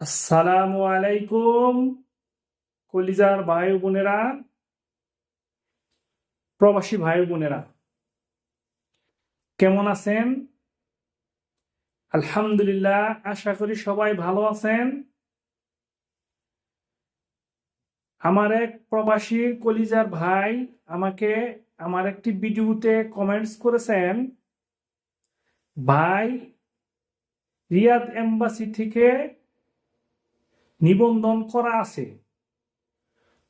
আসসালামু আলাইকুম, কলিজার ভাই বোনেরা, প্রবাসী ভাই বোনেরা। কেমন আছেন? আলহামদুলিল্লাহ, আশা করি সবাই ভালো আছেন। আমার এক প্রবাসী কলিজার ভাই আমাকে আমার একটি ভিডিওতে কমেন্টস করেছেন। ভাই, রিয়াদ এম্বাসি থেকে নিবন্ধন করা আছে।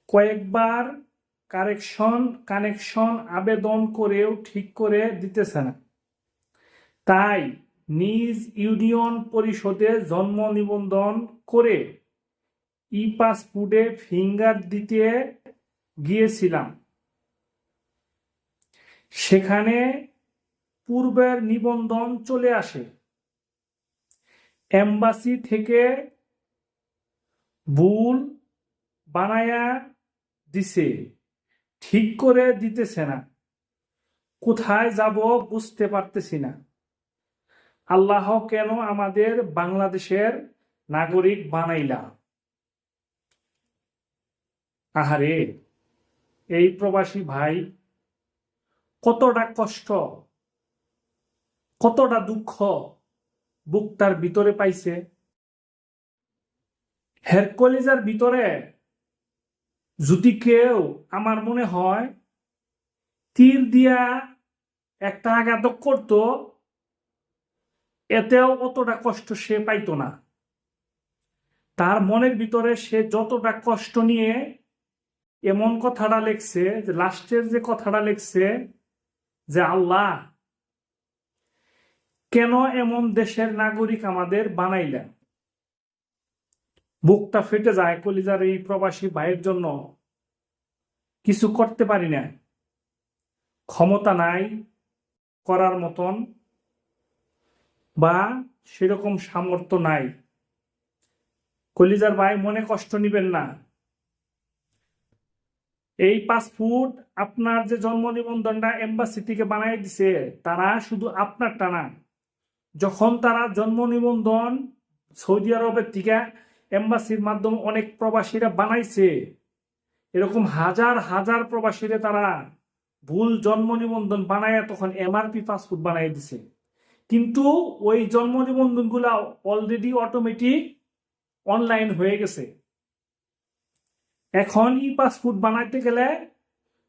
কয়েকবার কারেকশন, কানেকশন আবেদন করেও ঠিক করে দিতেছে না। তাই নিজ ইউনিয়ন পরিষদে জন্ম নিবন্ধন করে ই পাসপোর্টে ফিঙ্গার দিতে গিয়েছিলাম। সেখানে পূর্বের নিবন্ধন চলে আসে। এম্বাসি থেকে ভুল বানায়া দিছে, ঠিক করে দিতেছে না। কোথায় যাব বুঝতে পারতেছি না। আল্লাহ কেন আমাদের বাংলাদেশের নাগরিক বানাইলা? আহারে, এই প্রবাসী ভাই, কতটা কষ্ট, কতটা দুঃখ বুকটার ভিতরে পাইছে। হেরকলিজার ভিতরে যদি কেউ আমার মনে হয় তীর দিয়া একটা আঘাত করত, এতেও অতটা কষ্ট সে পাইতো না। তার মনের ভিতরে সে যতটা কষ্ট নিয়ে এমন কথাটা লেখছে, যে লাস্টের যে কথাটা লেখছে, যে আল্লাহ, কেন এমন দেশের নাগরিক আমাদের বানাইলেন? বুকটা ফেটে যায় কলিজার এই প্রবাসী ভাইয়ের জন্য। কিছু করতে পারি না ক্ষমতা নাই করার মতন বা সেরকম সামর্থ্য নাই। কলিজার ভাই মনে কষ্ট নিবেন না। এই পাসপোর্ট আপনার যে জন্ম নিবন্ধনটা এম্বাসি থেকে বানাই দিছে, তারা শুধু আপনারটা না। যখন তারা জন্ম নিবন্ধন সৌদি আরবের থেকে এম্বাসির মাধ্যমে অনেক প্রবাসীরা বানাইছে। এরকম হাজার হাজার প্রবাসীরা তারা ভুল জন্ম নিবন্ধন বানায় তখন এমআরপি পাসপোর্ট বানাই দিছে। কিন্তু ওই জন্ম নিবন্ধনগুলা অলরেডি অটোমেটিক অনলাইন হয়ে গেছে। এখন ই পাসপোর্ট বানাইতে গেলে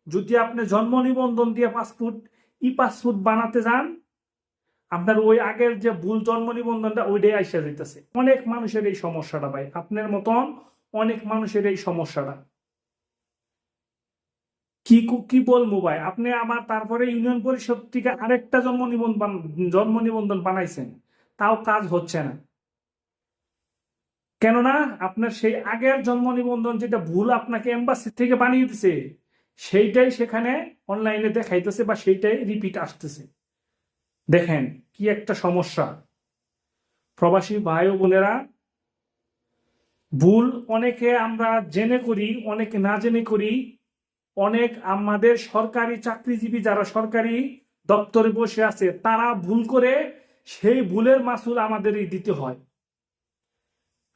যদি আপনি জন্ম নিবন্ধন দিয়ে পাসপোর্ট, ই পাসপোর্ট বানাতে যান আপনার ওই আগের যে ভুল জন্ম নিবন্ধনটা ওইটাই আইসা যেতেছে অনেক মানুষের এই সমস্যাটা ভাই, আপনার মতন অনেক মানুষের এই সমস্যাটা। কি কি বলব ভাই, আপনি আমার তারপরে ইউনিয়ন পরিষদ থেকে আরেকটা জন্ম নিবন্ধন জন্ম নিবন্ধন বানাইছেন, তাও কাজ হচ্ছে না। কেননা আপনার সেই আগের জন্ম নিবন্ধন যেটা ভুল আপনাকে এম্বাসি থেকে বানিয়ে দিছে, সেইটাই সেখানে অনলাইনে দেখাইতেছে বা সেইটাই রিপিট আসতেছে। দেখেন কি একটা সমস্যা। প্রবাসী ভাই ও বোনেরা, ভুল অনেকে আমরা জেনে করি, অনেকে না জেনে করি। অনেক আমাদের সরকারি চাকরিজীবী যারা সরকারি দপ্তরে বসে আছে, তারা ভুল করে সেই ভুলের মাসুল আমাদেরই দিতে হয়।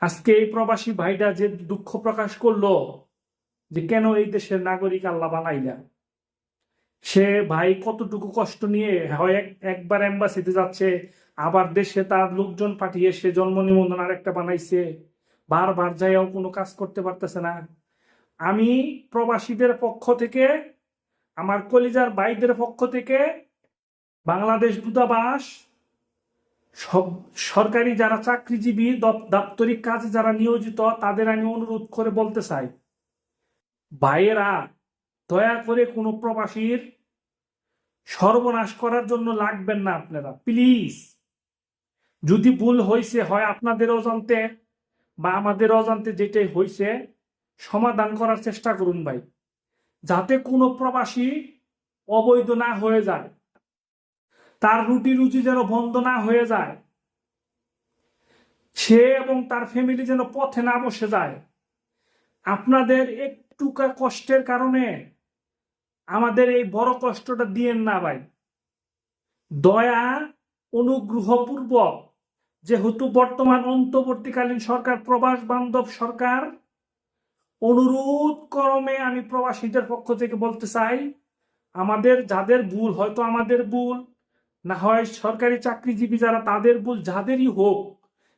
আজকে এই প্রবাসী ভাইটা যে দুঃখ প্রকাশ করল, যে কেন এই দেশের নাগরিক আল্লাহ বানাইলা সে ভাই কতটুকু কষ্ট নিয়ে হয় একবার অ্যাম্বাসিতে যাচ্ছে, আবার দেশে তার লোকজন পাঠিয়ে সে জন্ম নিবন্ধন আরেকটা বানাইছে, বারবার যাইয়াও কোনো কাজ করতে পারতেছে না। আমি প্রবাসীদের পক্ষ থেকে, আমার কলিজার ভাইদের পক্ষ থেকে, বাংলাদেশ দূতাবাস, সব, সরকারি যারা চাকরিজীবী দাপ্তরিক কাজে যারা নিয়োজিত, তাদের আমি অনুরোধ করে বলতে চাই। ভাইয়েরা, দয়া করে কোনো প্রবাসীর সর্বনাশ করার জন্য লাগবেন না আপনারা প্লিজ যদি ভুল হয়েছে হয় আপনাদের অজান্তে বা আমাদের অজান্তে যেটাই হয়েছে সমাধান করার চেষ্টা করুন ভাই, যাতে কোনো প্রবাসী অবৈধ না হয়ে যায়, তার রুটি রুচি যেন বন্ধ না হয়ে যায়, সে এবং তার ফ্যামিলি যেন পথে না বসে যায়। আপনাদের একটুকা কষ্টের কারণে আমাদের এই বড় কষ্টটা দিয়েন না ভাই। দয়া, অনুগ্রহপূর্বক, যেহেতু বর্তমান অন্তর্বর্তীকালীন সরকার, প্রবাস বান্ধব সরকার, অনুরোধ করমে আমি প্রবাসীদের পক্ষ থেকে বলতে চাই, আমাদের যাদের ভুল, হয়তো আমাদের ভুল, না হয় সরকারি চাকরিজীবী যারা, তাদের ভুল, যাদেরই হোক,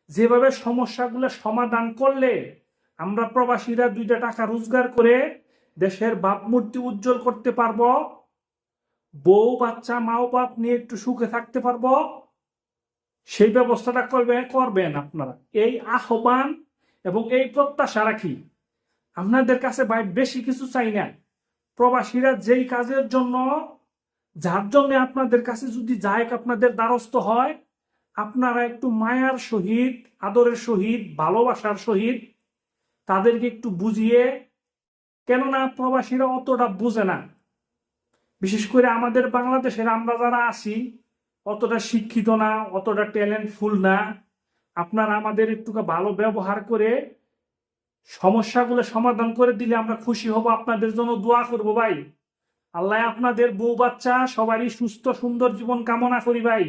যেভাবে সমস্যাগুলো সমাধান করলে আমরা প্রবাসীরা দুইটা টাকা রোজগার করে দেশের ভাবমূর্তি উজ্জ্বল করতে পারব, বউ, বাচ্চা, মাও বাপ নিয়ে একটু সুখে থাকতে পারব। সেই ব্যবস্থাটা করবে, করবেন আপনারা। এই আহ্বান এবং এই প্রত্যাশা রাখি। আপনাদের কাছে বেশি কিছু চাই না। প্রবাসীরা যেই কাজের জন্য, যার জন্য আপনাদের কাছে যদি যায় আপনাদের দ্বারস্থ হয়, আপনারা একটু মায়ার সহিত, আদরের সহিত, ভালোবাসার সহিত তাদেরকে একটু বুঝিয়ে কেননা প্রবাসীরা অতটা বুঝে না। বিশেষ করে আমাদের বাংলাদেশের আমরা যারা আছি, অতটা শিক্ষিত না, অতটা ট্যালেন্টফুল না, আপনারা আমাদের একটু ভালো ব্যবহার করে সমস্যাগুলো সমাধান করে দিলে আমরা খুশি হব। আপনাদের জন্য দোয়া করব ভাই। আল্লাহ আপনাদের বউ বাচ্চা সবারই সুস্থ সুন্দর জীবন কামনা করি ভাই।